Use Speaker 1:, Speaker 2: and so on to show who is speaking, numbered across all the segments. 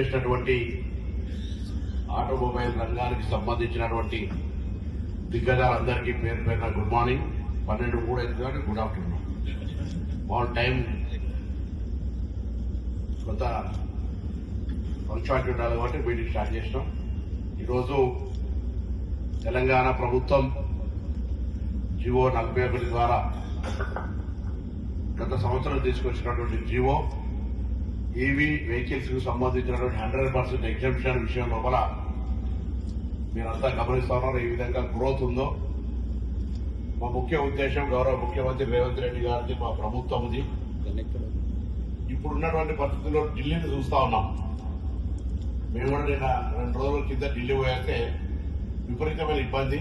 Speaker 1: చేసినటువంటి ఆటోమొబైల్ రంగానికి సంబంధించినటువంటి దిగ్గజాలందరికీ పేరు పేరున గుడ్ మార్నింగ్. పన్నెండు మూడు ఐదు కానీ గుడ్ ఆఫ్టర్నూన్. ఆన్ టైం కొంత పంక్చువాలిటీ ఉండాలి కాబట్టి మీటింగ్ స్టార్ట్ చేసినాం. ఈరోజు తెలంగాణ ప్రభుత్వం జివో నలభై ఒకటి ద్వారా గత సంవత్సరం తీసుకొచ్చినటువంటి జివో ఈవీ వెహికల్స్కు సంబంధించినటువంటి హండ్రెడ్ పర్సెంట్ ఎగ్జామిషన్ విషయం లోపల మీరంతా గమనిస్తా ఉన్నారు ఈ విధంగా గ్రోత్ ఉందో. మా ముఖ్య ఉద్దేశం గౌరవ ముఖ్యమంత్రి రేవంత్ రెడ్డి గారిది మా ప్రభుత్వంది ఇప్పుడున్నటువంటి పరిస్థితుల్లో ఢిల్లీని చూస్తా ఉన్నాం. మేము కూడా నిన్న రెండు రోజుల కింద ఢిల్లీ పోయితే విపరీతమైన ఇబ్బంది.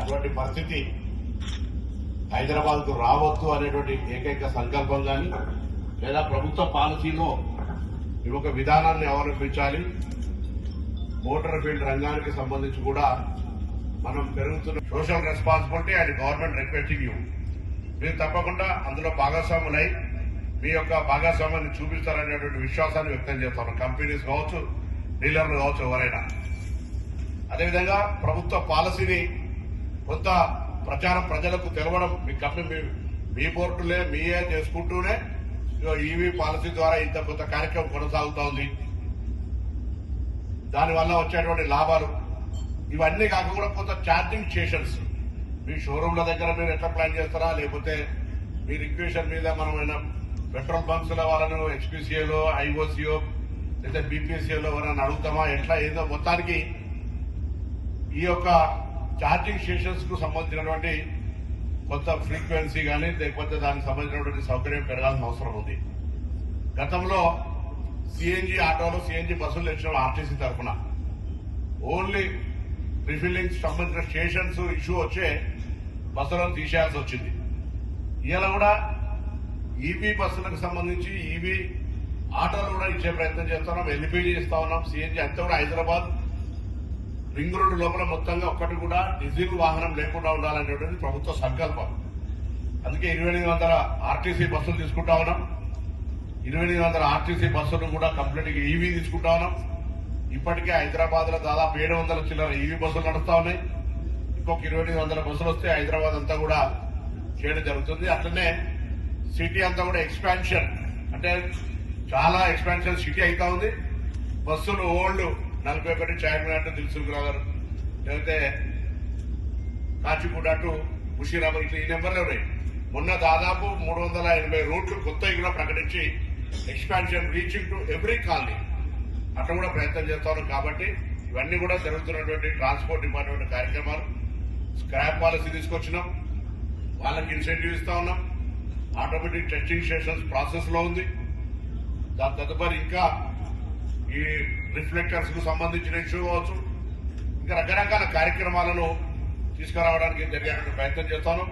Speaker 1: అటువంటి పరిస్థితి హైదరాబాద్కు రావద్దు అనేటువంటి ఏకైక సంకల్పం కానీ లేదా ప్రభుత్వ పాలసీలో ఈ ఒక విధానాన్ని అవలంబించాలి మోటార్ ఫీల్డ్ రంగానికి సంబంధించి కూడా మనం పెరుగుతున్న social responsibility and government requesting you. మీరు తప్పకుండా అందులో భాగస్వాములై మీ యొక్క భాగస్వామ్యాన్ని చూపిస్తారనేటువంటి విశ్వాసాన్ని వ్యక్తం చేస్తాను కంపెనీస్ కావచ్చు డీలర్లు కావచ్చు ఎవరైనా. అదేవిధంగా ప్రభుత్వ పాలసీని కొంత ప్రచారం ప్రజలకు తెలవడం మీ కంపెనీ మీ- బోర్డులే మీయే చేసుకుంటూనే ఈవీ పాలసీ ద్వారా ఇంత కొంత కార్యక్రమం కొనసాగుతా ఉంది. దానివల్ల వచ్చేటువంటి లాభాలు. ఇవన్నీ కాకుండా కొంత ఛార్జింగ్ స్టేషన్స్ మీ షోరూమ్ల దగ్గర మీరు ఎట్లా ప్లాన్ చేస్తారా? లేకపోతే మీ రిక్వేషన్ మీద మనం పెట్రోల్ బంక్స్ వాళ్ళను హెచ్పిసిఏలో ఐఓసిఓ లేదా బీపీఎస్ఏలో ఎవరైనా అడుగుతామా? ఎట్లా? ఏదో మొత్తానికి ఈ యొక్క ఛార్జింగ్ స్టేషన్స్కు సంబంధించినటువంటి కొత్త ఫ్రీక్వెన్సీ కానీ లేకపోతే దానికి సంబంధించినటువంటి సౌకర్యం పెరగాల్సిన అవసరం ఉంది. గతంలో సిఎన్జి ఆటోలు సిఎన్జి బస్సులు తెచ్చిన ఆర్టీసీ తరఫున ఓన్లీ రిఫిల్లింగ్ సంబంధించిన స్టేషన్స్ ఇష్యూ వచ్చే బస్సులను తీసేయాల్సి వచ్చింది. ఇలా కూడా ఈవీ బస్సులకు సంబంధించి ఈవీ ఆటోలు కూడా ఇచ్చే ప్రయత్నం చేస్తున్నాం. ఎల్పిజి ఇస్తా ఉన్నాం. సిఎన్జి అంతా కూడా హైదరాబాద్ రింగ్ రోడ్డు లోపల మొత్తంగా ఒక్కటి కూడా డీజిల్ వాహనం లేకుండా ఉండాలనేటువంటిది ప్రభుత్వ సంకల్పం. అందుకే ఇరవై ఎనిమిది వందల ఆర్టీసీ బస్సులు తీసుకుంటా ఉన్నాం. ఇరవై ఎనిమిది వందల ఆర్టీసీ బస్సులు కూడా కంప్లీట్గా ఈవీ తీసుకుంటా ఉన్నాం. ఇప్పటికే హైదరాబాద్లో దాదాపు ఏడు వందల చిల్లర ఈవీ బస్సులు నడుస్తా ఉన్నాయి. ఇంకొక ఇరవై ఎనిమిది వందల బస్సులు వస్తే హైదరాబాద్ అంతా కూడా చేయడం జరుగుతుంది. అట్లనే సిటీ అంతా కూడా ఎక్స్పాన్షన్ అంటే చాలా ఎక్స్పాన్షన్ సిటీ అవుతా ఉంది. బస్సులు ఓల్డ్ నలభై ఒకటి చార్మినార్ టు దిల్సుఖ్ లేకపోతే కాచిగూడ టు ముషీరాబాద్ ఇట్లా ఈ నెంబర్లు ఉన్నాయి మొన్న దాదాపు మూడు వందల ఎనభై రూట్లు కొత్తవి కూడా ప్రకటించి expansion reaching to every colony. అట్లా కూడా ప్రయత్నం చేస్తాను కాబట్టి ఇవన్నీ కూడా జరుగుతున్నటువంటి ట్రాన్స్పోర్ట్ డిపార్ట్మెంట్ కార్యక్రమాలు. స్క్రాప్ పాలసీ తీసుకొచ్చినాం. వాళ్ళకి ఇన్సెంటివ్ ఇస్తా ఉన్నాం. ఆటోమేటిక్ టెస్టింగ్ స్టేషన్స్ ప్రాసెస్లో ఉంది. దాని తదుపరి ఇంకా ఈ రిఫ్లెక్టర్స్కు సంబంధించిన ఇష్యూ కావచ్చు. ఇంకా రకరకాల కార్యక్రమాలను తీసుకురావడానికి జరిగేటువంటి ప్రయత్నం చేస్తాను.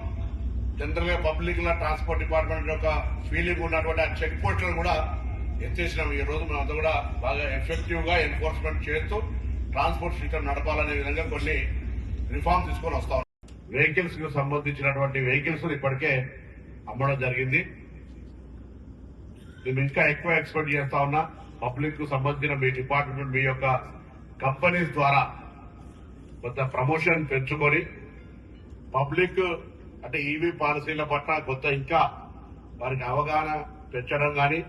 Speaker 1: జనరల్గా పబ్లిక్ లా ట్రాన్స్పోర్ట్ డిపార్ట్మెంట్ యొక్క ఫీలింగ్ ఉన్నటువంటి ఆ చెక్ పోస్టులను కూడా ఎత్తేసినాం. ఈ రోజు మనం కూడా బాగా ఎఫెక్టివ్గా ఎన్ఫోర్స్మెంట్ చేస్తూ ట్రాన్స్పోర్ట్ సిస్టమ్ నడపాలనే విధంగా కొన్ని రిఫార్మ్ తీసుకొని వస్తాం వెహికల్స్కు సంబంధించినటువంటి వెహికల్స్ ఇప్పటికే అమ్మడం జరిగింది. మేము ఇంకా ఎక్కువ ఎక్స్పెక్ట్ చేస్తా ఉన్నా. పబ్లిక్కు సంబంధించిన మీ డిపార్ట్మెంట్ మీ యొక్క కంపెనీస్ ద్వారా కొంత ప్రమోషన్ పెంచుకొని పబ్లిక్ అంటే ఈవీ పాలసీల పట్ల కొంత ఇంకా వారికి అవగాహన పెంచడం కానీ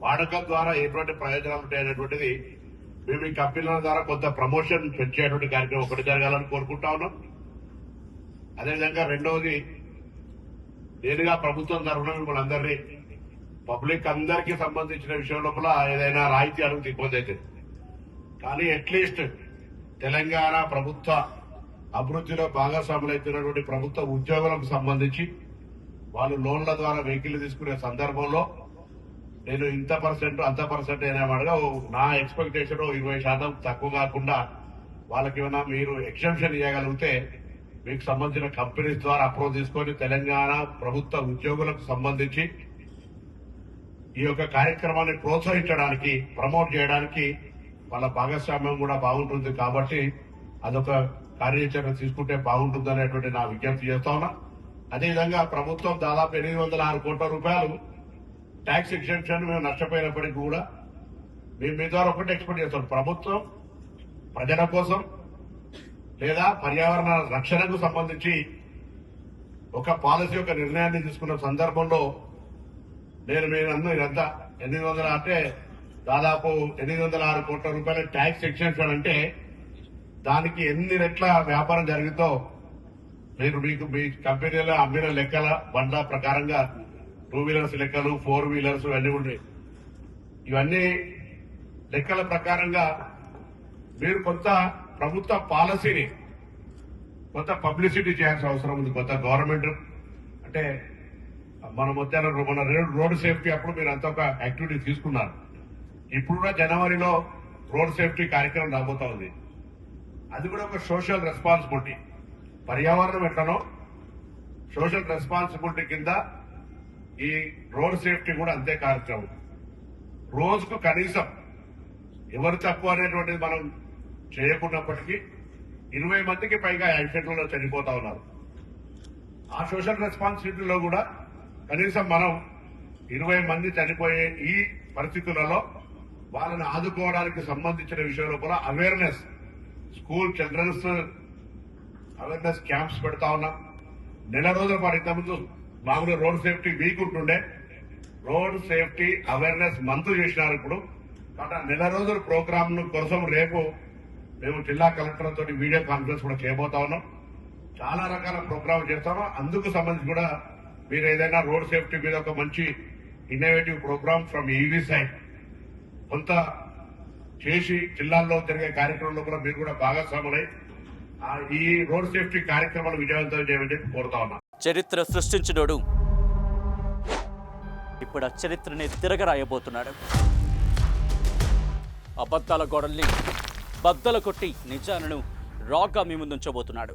Speaker 1: వాడకం ద్వారా ఎటువంటి ప్రయోజనాలు ఉంటాయనేటువంటిది మేము ఈ కంపెనీల ద్వారా కొంత ప్రమోషన్ పెంచేటువంటి కార్యక్రమం ఒకటి జరగాలని కోరుకుంటా ఉన్నాం. అదేవిధంగా రెండవది నేరుగా ప్రభుత్వం తరఫున మిమ్మల్ని అందరినీ పబ్లిక్ అందరికీ సంబంధించిన విషయం లోపల ఏదైనా రాయితీ అడుగుతే ఇబ్బంది అవుతుంది కానీ అట్లీస్ట్ తెలంగాణ ప్రభుత్వ అభివృద్ధిలో భాగస్వాములైతున్నటువంటి ప్రభుత్వ ఉద్యోగులకు సంబంధించి వాళ్ళు లోన్ల ద్వారా వెహికల్ తీసుకునే సందర్భంలో నేను ఇంత పర్సెంట్ అంత పర్సెంట్ అయినా నా ఎక్స్పెక్టేషన్ ఇరవై శాతం తక్కువ కాకుండా వాళ్ళకి ఏమైనా మీరు ఎగ్జంప్షన్ ఇవ్వగలిగితే మీకు సంబంధించిన కంపెనీస్ ద్వారా అప్రోచ్ తీసుకొని తెలంగాణ ప్రభుత్వ ఉద్యోగులకు సంబంధించి ఈ యొక్క కార్యక్రమాన్ని ప్రోత్సహించడానికి ప్రమోట్ చేయడానికి వాళ్ళ భాగస్వామ్యం కూడా బాగుంటుంది కాబట్టి అదొక కార్యాచరణ తీసుకుంటే బాగుంటుంది అనేటువంటి నా విజ్ఞప్తి చేస్తా ఉన్నా. అదేవిధంగా ప్రభుత్వం దాదాపు ఎనిమిది వందల ఆరు కోట్ల రూపాయలు ట్యాక్స్ ఎగ్జెంప్షన్ మేము నష్టపోయినప్పటికీ కూడా మేము మీ ద్వారా ఒకటి ఎక్స్పెక్ట్ చేస్తాం. ప్రభుత్వం ప్రజల కోసం లేదా పర్యావరణ రక్షణకు సంబంధించి ఒక పాలసీ యొక్క నిర్ణయాన్ని తీసుకున్న సందర్భంలో నేను మీరు అందరూ ఇదంతా ఎనిమిది వందల అంటే దాదాపు ఎనిమిది వందల ఆరు కోట్ల రూపాయల ట్యాక్స్ ఎక్స్టెన్షన్ అంటే దానికి ఎన్ని రెట్ల వ్యాపారం జరిగితో మీరు మీకు మీ కంపెనీలో అమ్మిన లెక్కల బండ్ల ప్రకారంగా టూ వీలర్స్ లెక్కలు ఫోర్ వీలర్స్ ఇవన్నీ ఉన్నాయి ఇవన్నీ లెక్కల ప్రకారంగా మీరు కొంత ప్రభుత్వ పాలసీని కొంత పబ్లిసిటీ చేయాల్సిన అవసరం ఉంది. కొంత గవర్నమెంట్ అంటే మన మధ్యాహ్నం మన రోడ్- రోడ్ సేఫ్టీ అప్పుడు మీరు అంత ఒక యాక్టివిటీ తీసుకున్నారు. ఇప్పుడు కూడా జనవరిలో రోడ్ సేఫ్టీ కార్యక్రమం రాబోతా ఉంది. అది కూడా ఒక సోషల్ రెస్పాన్సిబిలిటీ పర్యావరణం ఎట్లనో సోషల్ రెస్పాన్సిబిలిటీ కింద ఈ రోడ్ సేఫ్టీ కూడా అంతే కార్యక్రమం. రోజుకు కనీసం ఎవరు తక్కువ అనేటువంటిది మనం చేయకున్నప్పటికీ ఇరవై మందికి పైగా యాక్సిడెంట్లలో చనిపోతా ఉన్నారు. ఆ సోషల్ రెస్పాన్సిబిలిటీలో కూడా కనీసం మనం ఇరవై మంది చనిపోయే ఈ పరిస్థితులలో వాళ్ళని ఆదుకోవడానికి సంబంధించిన విషయంలో కూడా awareness school childrens awareness camps పెడతా ఉన్నాం. నెల రోజుల పాటు ఇంతకుముందు మామూలుగా రోడ్ సేఫ్టీ వీక్ ఉంటుండే. రోడ్ సేఫ్టీ అవేర్నెస్ మంత్ చేసినారు ఇప్పుడు. కాబట్టి నెల రోజుల ప్రోగ్రామ్ కోసం రేపు మేము జిల్లా కలెక్టర్ తోటి వీడియో కాన్ఫరెన్స్ కూడా చేయబోతా ఉన్నాం. చాలా రకాల ప్రోగ్రామ్ చేస్తాము. అందుకు సంబంధించి కూడా మీరు ఏదైనా రోడ్ సేఫ్టీ మీద ఒక మంచి innovative programme from EV side కొంత చేసి జిల్లాల్లో జరిగే కార్యక్రమంలో కూడా మీరు కూడా భాగస్వాములై ఈ రోడ్ సేఫ్టీ కార్యక్రమాలు విజయవంతం చేయమని చెప్పి కోరుతా ఉన్నా.
Speaker 2: చరిత్ర సృష్టించినోడు ఇప్పుడు ఆ చరిత్రని తిరగరాయబోతున్నాడు. అబద్ధాల గోడల్ని బద్దలు కొట్టి నిజాలను రాగా మీ ముందుంచబోతున్నాడు.